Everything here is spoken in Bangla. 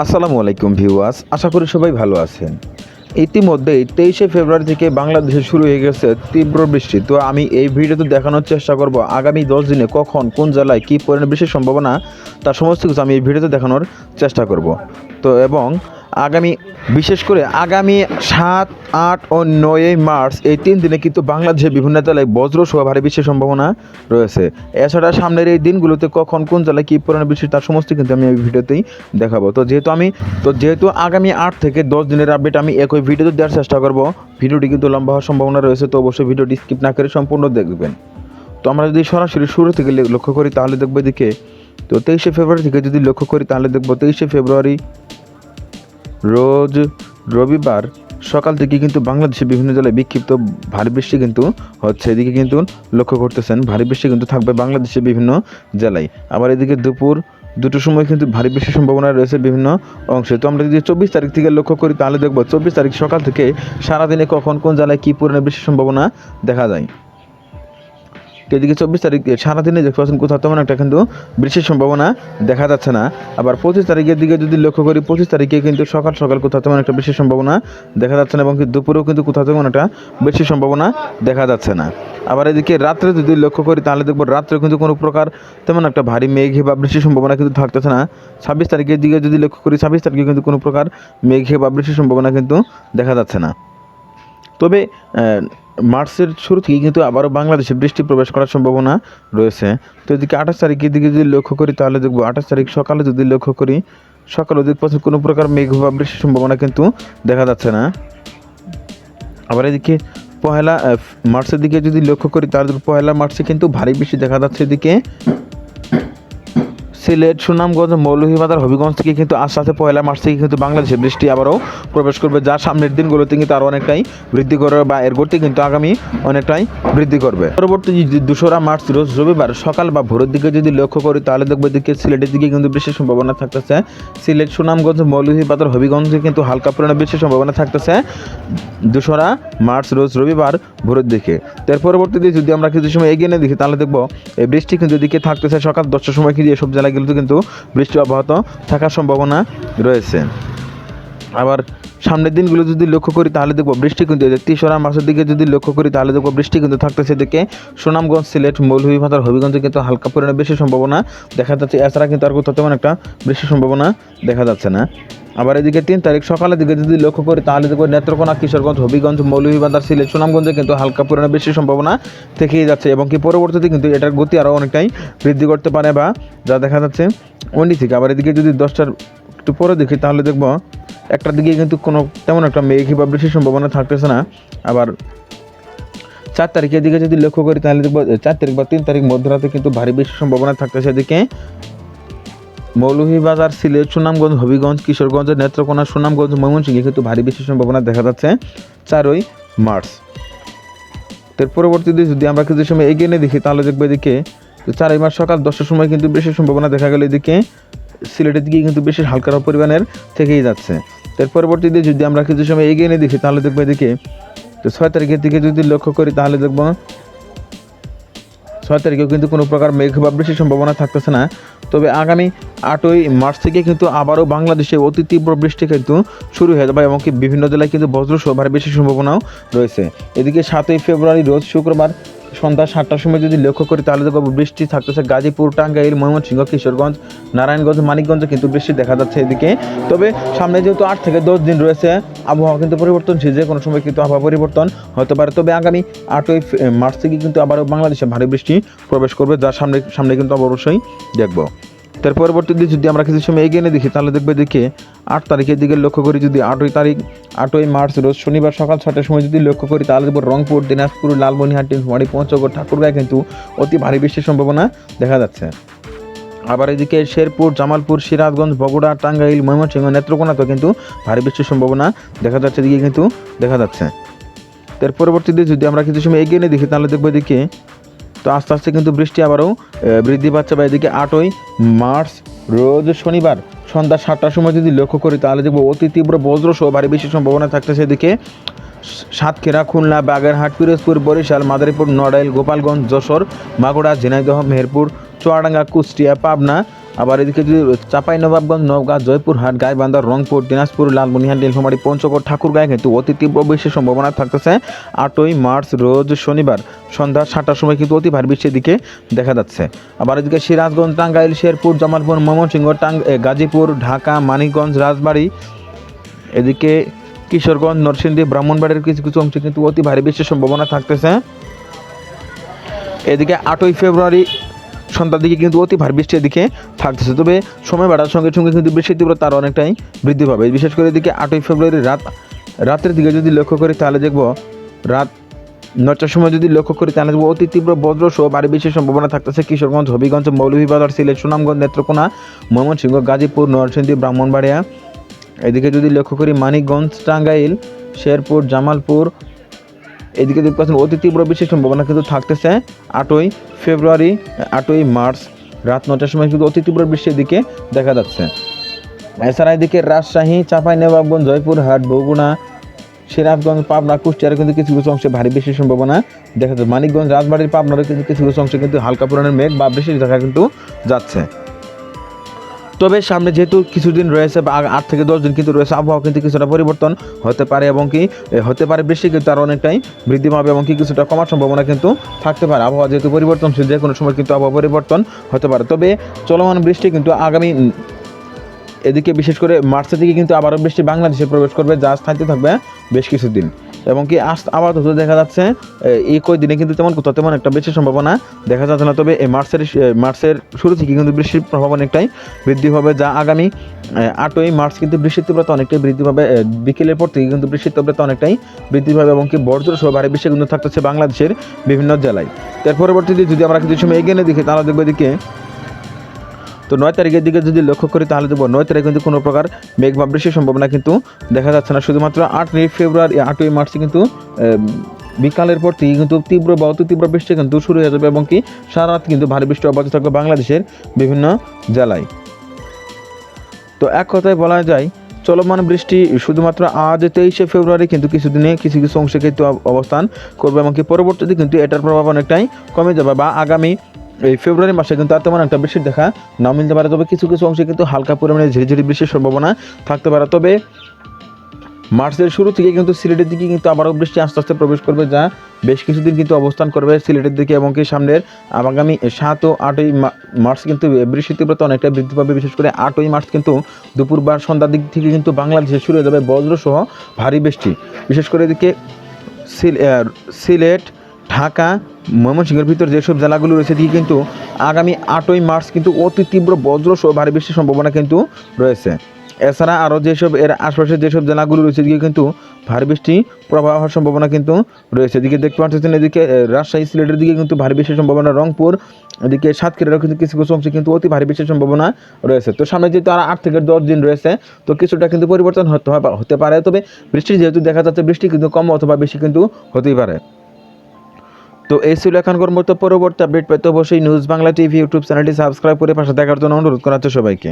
আসসালামু আলাইকুম ভিউয়ার্স, আশা করি সবাই ভালো আছেন। ইতিমধ্যেই তেইশে ফেব্রুয়ারি থেকে বাংলাদেশে শুরু হয়ে গেছে তীব্র বৃষ্টি। তো আমি এই ভিডিওতে দেখানোর চেষ্টা করব আগামী দশ দিনে কখন, কোন জেলায় কী পরিমাণ বৃষ্টির সম্ভাবনা তার সমস্ত কিছু আমি এই ভিডিওতে দেখানোর চেষ্টা করব। তো এবং আগামী, বিশেষ করে আগামী সাত, আট ও নয়ই মার্চ, এই তিন দিনে কিন্তু বাংলাদেশের বিভিন্ন জেলায় বজ্র সহ ভারী বৃষ্টির সম্ভাবনা রয়েছে। এছাড়া সামনের এই দিনগুলোতে কখন কোন জেলায় কী পরিমাণ বৃষ্টি, তার সমস্ত কিন্তু আমি এই ভিডিওতেই দেখাবো। তো যেহেতু আমি, তো যেহেতু আগামী আট থেকে দশ দিনের আপডেট আমি একই ভিডিওতে দেওয়ার চেষ্টা করব, ভিডিওটি কিন্তু লম্বা হওয়ার সম্ভাবনা রয়েছে, তো অবশ্যই ভিডিওটি স্কিপ না করে সম্পূর্ণ দেখবেন। তো আমরা যদি সরাসরি শুরু থেকে লক্ষ্য করি, তাহলে দেখব এদিকে, তো তেইশে ফেব্রুয়ারি থেকে যদি লক্ষ্য করি, তাহলে দেখব তেইশে ফেব্রুয়ারি রোজ রবিবার সকাল থেকে কিন্তু বাংলাদেশের বিভিন্ন জেলায় বিক্ষিপ্ত ভারী বৃষ্টি কিন্তু হচ্ছে। এদিকে কিন্তু লক্ষ্য করতেছেন, ভারী বৃষ্টি কিন্তু থাকবে বাংলাদেশের বিভিন্ন জেলায়। আবার এদিকে দুপুর দুটোর সময় কিন্তু ভারী বৃষ্টির সম্ভাবনা রয়েছে বিভিন্ন অংশে। তো আমরা যদি চব্বিশ তারিখ থেকে লক্ষ্য করি, তাহলে দেখব চব্বিশ তারিখ সকাল থেকে সারাদিনে কখন কোন জেলায় কী পরিমাণে বৃষ্টির সম্ভাবনা দেখা যায়। এদিকে চব্বিশ তারিখ সারাদিনে দেখতে পাচ্ছেন কোথাও তেমন একটা কিন্তু বৃষ্টির সম্ভাবনা দেখা যাচ্ছে না। আবার পঁচিশ তারিখের দিকে যদি লক্ষ্য করি, পঁচিশ তারিখে কিন্তু সকাল সকাল কোথাও তেমন একটা বৃষ্টির সম্ভাবনা দেখা যাচ্ছে না এবং দুপুরেও কিন্তু কোথাও তেমন একটা বৃষ্টির সম্ভাবনা দেখা যাচ্ছে না। আবার এদিকে রাত্রে যদি লক্ষ্য করি, তাহলে দেখব রাত্রে কিন্তু কোনো প্রকার তেমন একটা ভারী মেঘে বা বৃষ্টির সম্ভাবনা কিন্তু থাকতেছে না। ছাব্বিশ তারিখের দিকে যদি লক্ষ্য করি, ছাব্বিশ তারিখে কিন্তু কোনো প্রকার মেঘে বা বৃষ্টির সম্ভাবনা কিন্তু দেখা যাচ্ছে না। তবে মার্চের শুরু থেকে কিন্তু আবারও বাংলাদেশে বৃষ্টি প্রবেশ করার সম্ভাবনা রয়েছে। তো এদিকে আঠাশ তারিখের দিকে যদি লক্ষ্য করি, তাহলে দেখব আঠাশ তারিখ সকালে যদি লক্ষ্য করি, সকালে দিক পাশে কোনো প্রকার মেঘ বা বৃষ্টির সম্ভাবনা কিন্তু দেখা যাচ্ছে না। আবার এদিকে পহেলা মার্চের দিকে যদি লক্ষ্য করি, তাহলে পহেলা, মার্চে কিন্তু ভারী বৃষ্টি দেখা যাচ্ছে এদিকে। সিলেট, সুনামগঞ্জ, মৌলভীবাজার, হবিগঞ্জ থেকে কিন্তু আস্তে আস্তে পয়লা মার্চ থেকে কিন্তু বাংলাদেশে বৃষ্টি আবারও প্রবেশ করবে, যা সামনের দিনগুলোতে কিন্তু আরও অনেকটাই বৃদ্ধি করবে বা এর গতি কিন্তু আগামী অনেকটাই বৃদ্ধি করবে। পরবর্তী যে দোসরা মার্চ রোজ রবিবার সকাল বা ভোরের দিকে যদি লক্ষ্য করি, তাহলে দেখব এদিকে সিলেটের দিকে কিন্তু বৃষ্টির সম্ভাবনা থাকতেছে। সিলেট, সুনামগঞ্জ, মৌলভীবাজার, হবিগঞ্জে কিন্তু হালকা পরিমাণে বৃষ্টির সম্ভাবনা থাকতেছে দোসরা মার্চ রোজ রবিবার ভোরের দিকে। তার পরবর্তীতে যদি আমরা কিছু সময় এগিয়ে নিয়ে দেখি, তাহলে দেখব এই বৃষ্টি কিন্তু এদিকে থাকতেছে সকাল দশটার সময় কিন্তু এসব কিন্তু বৃষ্টি অব্যাহত থাকার সম্ভাবনা রয়েছে। আবার সামনের দিনগুলো যদি লক্ষ্য করি, তাহলে দেখব বৃষ্টি কিন্তু তেসরা মাসের দিকে যদি লক্ষ্য করি, তাহলে দেখব বৃষ্টি কিন্তু থাকতেছে এদিকে। সুনামগঞ্জ, সিলেট মৌলভী ভাতার হবিগঞ্জে কিন্তু হালকা পরিমাণে বেশি সম্ভাবনা দেখা যাচ্ছে। এছাড়া কিন্তু আর কোথাও তেমন একটা বৃষ্টির সম্ভাবনা দেখা যাচ্ছে না। আবার এদিকে তিন তারিখ সকালের দিকে যদি লক্ষ্য করি, তাহলে দেখব নেত্রকোনা, কিশোরগঞ্জ, হবিগঞ্জ, মৌলভীবাজার, সিলেট, সুনামগঞ্জে কিন্তু হালকা পরিমাণে বেশি সম্ভাবনা থেকেই যাচ্ছে এবং কি পরবর্তীতে কিন্তু এটার গতি আরও অনেকটাই বৃদ্ধি করতে পারে বা যা দেখা যাচ্ছে। অন্যি থেকে আবার এদিকে যদি দশটার একটু পরে দেখি, তাহলে দেখব একটার দিকে কিন্তু কোনো তেমন একটা মেঘ বা বৃষ্টির সম্ভাবনা থাকতেছে না। আবার চার তারিখের দিকে যদি লক্ষ্য করি, তাহলে দেখব চার তারিখ বা তিন তারিখ মধ্যরাতে কিন্তু ভারী বৃষ্টির সম্ভাবনা থাকতেছে এদিকে। মৌলভীবাজার, সিলেট, সুনামগঞ্জ, হবিগঞ্জ, কিশোরগঞ্জ, নেত্রকোনা, সুনামগঞ্জ, ময়মনসিংহে কিন্তু ভারী বৃষ্টির সম্ভাবনা দেখা যাচ্ছে চারই মার্চ। এর পরবর্তীতে যদি আমরা কিছু সময় এগিয়ে নিয়ে দেখি, তাহলে দেখব এদিকে চারই মার্চ সকাল দশটার সময় কিন্তু বৃষ্টির সম্ভাবনা দেখা গেল এদিকে। সিলেটের দিকে কিন্তু বেশি হালকা পরিমাণের থেকেই যাচ্ছে। এর পরবর্তীতে যদি আমরা কিছু সময় এগিয়ে নিয়ে দেখি, তাহলে দেখব এদিকে তো ছয় তারিখের দিকে যদি লক্ষ্য করি, তাহলে দেখব ছয় তারিখেও কিন্তু কোনো প্রকার মেঘ বা বৃষ্টির সম্ভাবনা থাকতেছে না। তবে আগামী আটই মার্চ থেকে কিন্তু আবারও বাংলাদেশে অতি তীব্র বৃষ্টি কিন্তু শুরু হয়ে যাবে এবং বিভিন্ন জেলায় কিন্তু বজ্রসহ ভারী বৃষ্টির সম্ভাবনাও রয়েছে। এদিকে সাতই ফেব্রুয়ারি রোজ শুক্রবার সন্ধ্যা সাতটার সময় যদি লক্ষ্য করি, তাহলে দেখব বৃষ্টি থাকতেছে। গাজীপুর, টাঙ্গাইল, ময়মনসিংহ, কিশোরগঞ্জ, নারায়ণগঞ্জ, মানিকগঞ্জে কিন্তু বৃষ্টি দেখা যাচ্ছে এদিকে। তবে সামনে যেহেতু আট থেকে দশ দিন রয়েছে, আবহাওয়া কিন্তু পরিবর্তনশীল, যে কোনো সময় কিন্তু আবহাওয়া পরিবর্তন হতে পারে। তবে আগামী আটই মার্চ থেকে কিন্তু আবারও বাংলাদেশে ভারী বৃষ্টি প্রবেশ করবে, যার সামনে সামনে কিন্তু অবশ্যই দেখব। তার পরবর্তীতে যদি আমরা কিছু সময় এগিয়ে দেখি, তাহলে দেখবে দেখে আট তারিখের দিকে লক্ষ্য করি যদি আটই তারিখ, আটই মার্চ রোজ শনিবার সকাল ছটার সময় যদি লক্ষ্য করি, তাহলে দেখব রংপুর, দিনাজপুর, লালমনিহাট হুমারি পঞ্চগড় ঠাকুরগাঁয় কিন্তু অতি ভারী বৃষ্টির সম্ভাবনা দেখা যাচ্ছে। আবার এদিকে শেরপুর, জামালপুর, সিরাজগঞ্জ, বগুড়া, টাঙ্গাইল, ময়মনসিংহ, নেত্রকোনাতেও কিন্তু ভারী বৃষ্টির সম্ভাবনা দেখা যাচ্ছে, এদিকে কিন্তু দেখা যাচ্ছে। এর পরবর্তীতে যদি আমরা কিছু সময় এগিয়ে নিয়ে দেখি, তাহলে দেখব এদিকে তো আস্তে আস্তে কিন্তু বৃষ্টি আবারও বৃদ্ধি পাচ্ছে বা এদিকে আটই মার্চ, রোজ শনিবার সন্ধ্যা সাতটার সময় যদি লক্ষ্য করি, তাহলে দেখব অতি তীব্র বজ্র সহ ভারী বৃষ্টির সম্ভাবনা থাকছে সেদিকে সাতক্ষীরা, খুলনা, বাগেরহাট, পিরোজপুর, বরিশাল, মাদারীপুর, নড়াইল, গোপালগঞ্জ, যশোর মাগুড়া ঝিনাইদহ, মেহেরপুর, চুয়াডাঙ্গা, কুষ্টিয়া, পাবনা আবার এদিকে যদি চাপাই নবাবগঞ্জ, নওগাঁ, জয়পুরহাট, গাইবান্ধা, রংপুর, দিনাজপুর, লালমনিহাট, নীলফামারী, পঞ্চগড়, ঠাকুরগাঁয়ে কিন্তু অতি তীব্র বৃষ্টির সম্ভাবনা থাকতেছে। আটই মার্চ রোজ শনিবার সন্ধ্যা সাতটার সময় কিন্তু অতি ভারী বৃষ্টির দিকে দেখা যাচ্ছে। আবার এদিকে সিরাজগঞ্জ, টাঙ্গাইল, শেরপুর, জামালপুর, ময়মনসিংহ, টাং গাজীপুর, ঢাকা, মানিকগঞ্জ, রাজবাড়ী, এদিকে কিশোরগঞ্জ, নরসিংদী ব্রাহ্মণবাড়ির কিছু কিছু অংশে কিন্তু অতি ভারী বৃষ্টির সম্ভাবনা থাকতেছে। এদিকে আটই ফেব্রুয়ারি সন্ধ্যার দিকে কিন্তু অতি ভারী বৃষ্টি এদিকে থাকতেছে। তবে সময় বাড়ার সঙ্গে সঙ্গে কিন্তু বৃষ্টির তীব্রতা আরও অনেকটাই বৃদ্ধি পাবে। বিশেষ করে এদিকে আটই ফেব্রুয়ারি রাত, রাতের দিকে যদি লক্ষ্য করি তাহলে দেখব রাত নটার সময় যদি লক্ষ্য করি তাহলে দেখব অতি তীব্র বজ্র সহ ভারী বৃষ্টির সম্ভাবনা থাকতেছে। কিশোরগঞ্জ, হবিগঞ্জ, মৌলভীবাজার, সিলেট, সুনামগঞ্জ, নেত্রকোনা, ময়মনসিংহ, গাজীপুর, নরসিংদী, ব্রাহ্মণবাড়িয়া। এদিকে যদি লক্ষ্য করি মানিকগঞ্জ, টাঙ্গাইল, শেরপুর, জামালপুর এদিকে দেখতে পাচ্ছেন অতি তীব্র বৃষ্টির সম্ভাবনা কিন্তু থাকতেছে। আটই ফেব্রুয়ারি, আটই মার্চ রাত নটার সময় কিন্তু অতি তীব্র বৃষ্টির দিকে দেখা যাচ্ছে। এছাড়া এদিকে রাজশাহী, চাঁপাইনবাবগঞ্জ, জয়পুরহাট, বগুড়া, সিরাজগঞ্জ, পাবনা, কুষ্টিয়ার কিন্তু কিছু কিছু অংশে ভারী বৃষ্টির সম্ভাবনা দেখা যাচ্ছে। মানিকগঞ্জ, রাজবাড়ির, পাবনারও কিন্তু কিছু কিছু অংশে কিন্তু হালকা পরিমাণের মেঘ বা বৃষ্টি দেখা কিন্তু যাচ্ছে। তবে সামনে যেহেতু কিছুদিন রয়েছে, বা আট থেকে দশ দিন কিন্তু রয়েছে, আবহাওয়া কিন্তু কিছুটা পরিবর্তন হতে পারে এবং কি হতে পারে বৃষ্টি কিন্তু আরও অনেকটাই বৃদ্ধি পাবে এবং কি কিছুটা কমার সম্ভাবনা কিন্তু থাকতে পারে। আবহাওয়া যেহেতু পরিবর্তনশীল, যে কোনো সময় কিন্তু আবহাওয়া পরিবর্তন হতে পারে। তবে চলমান বৃষ্টি কিন্তু আগামী এদিকে বিশেষ করে মার্চের দিকে কিন্তু আবারও বৃষ্টি বাংলাদেশে প্রবেশ করবে, যা স্থায়িত্ব থাকবে বেশ কিছুদিন। এবং কি আজ আপাতত দেখা যাচ্ছে এই কয়দিনে কিন্তু তেমন কোথাও তেমন একটা বেশি সম্ভাবনা দেখা যাচ্ছে না। তবে এই মার্চের মার্চের শুরু থেকে কিন্তু বৃষ্টির প্রভাব অনেকটাই বৃদ্ধি হবে, যা আগামী আটই মার্চ কিন্তু বৃষ্টির তীব্রতা অনেকটাই বৃদ্ধি পাবে বিকেলের পর থেকে কিন্তু বৃষ্টির তীব্রতা অনেকটাই বৃদ্ধি পাবে এবং কি বর্জ্য সহ ভারী বৃষ্টি কিন্তু থাকতেছে বাংলাদেশের বিভিন্ন জেলায়। তার পরবর্তীতে যদি আমরা কিছু সময় এগিয়ে দেখি, তাহলে দেখব এদিকে তো নয় তারিখের দিকে যদি লক্ষ্য করি তাহলে দেখব নয় তারিখে কিন্তু কোনো প্রকার মেঘ বা বৃষ্টির সম্ভাবনা কিন্তু দেখা যাচ্ছে না। শুধুমাত্র আটই ফেব্রুয়ারি, আটই মার্চে কিন্তু বিকালের পর থেকে কিন্তু তীব্র বা অতি তীব্র বৃষ্টি কিন্তু শুরু হয়ে যাবে এবং কি সারা রাত কিন্তু ভারী বৃষ্টি অব্যাহত থাকবে বাংলাদেশের বিভিন্ন জেলায়। তো এক কথায় বলা যায়, চলমান বৃষ্টি শুধুমাত্র আজ তেইশে ফেব্রুয়ারি কিন্তু কিছুদিনে কিছু কিছু অংশে কিন্তু অবস্থান করবে এবং কি পরবর্তীতে কিন্তু এটার প্রভাব অনেকটাই কমে যাবে বা আগামী এই ফেব্রুয়ারি মাসে কিন্তু আর তেমন একটা বৃষ্টির দেখা না মিলতে পারে। তবে কিছু কিছু অংশে কিন্তু হালকা পরিমাণে ঝিরিঝিরি বৃষ্টির সম্ভাবনা থাকতে পারে। তবে মার্চের শুরু থেকে কিন্তু সিলেটের দিকে কিন্তু আবারও বৃষ্টি আস্তে আস্তে প্রবেশ করবে, যা বেশ কিছুদিন কিন্তু অবস্থান করবে সিলেটের দিকে এবং কি সামনের আগামী সাত ও আটই মার্চ কিন্তু বৃষ্টির তীব্রতা অনেকটা বৃদ্ধি পাবে। বিশেষ করে আটই মার্চ কিন্তু দুপুর বা সন্ধ্যার দিক থেকে কিন্তু বাংলাদেশে শুরু হয়ে যাবে বজ্র সহ ভারী বৃষ্টি। বিশেষ করে এদিকে সিল- সিলেট ঢাকা, ময়মনসিংহের ভিতর যেসব জেলাগুলো রয়েছে, এদিকে কিন্তু আগামী আটই মার্চ কিন্তু অতি তীব্র বজ্র সহ ভারী বৃষ্টির সম্ভাবনা কিন্তু রয়েছে। এছাড়া আরও যেসব এর আশপাশে যেসব জেলাগুলো রয়েছে, এদিকে কিন্তু ভারী বৃষ্টি প্রবাহ হওয়ার সম্ভাবনা কিন্তু রয়েছে। এদিকে দেখতে পাচ্ছেন এদিকে রাজশাহী সিলেটের দিকে কিন্তু ভারী বৃষ্টির সম্ভাবনা, রংপুর, এদিকে সাতক্ষীরারও কিন্তু কিছু কিছু অংশে কিন্তু অতি ভারী বৃষ্টির সম্ভাবনা রয়েছে। তো সামনে যেহেতু আর আট থেকে দশ দিন রয়েছে, তো কিছুটা কিন্তু পরিবর্তন হতে হতে পারে। তবে বৃষ্টি যেহেতু দেখা যাচ্ছে, বৃষ্টি কিন্তু কম অথবা বেশি কিন্তু হতেই পারে। তো এই ছিল এখনকার মতো পরবর্তী আপডেট পেতে অবশ্যই নিউজ বাংলা টিভি ইউটিউব চ্যানেলটি সাবস্ক্রাইব করে পাশে দেখার জন্য অনুরোধ করা সবাইকে।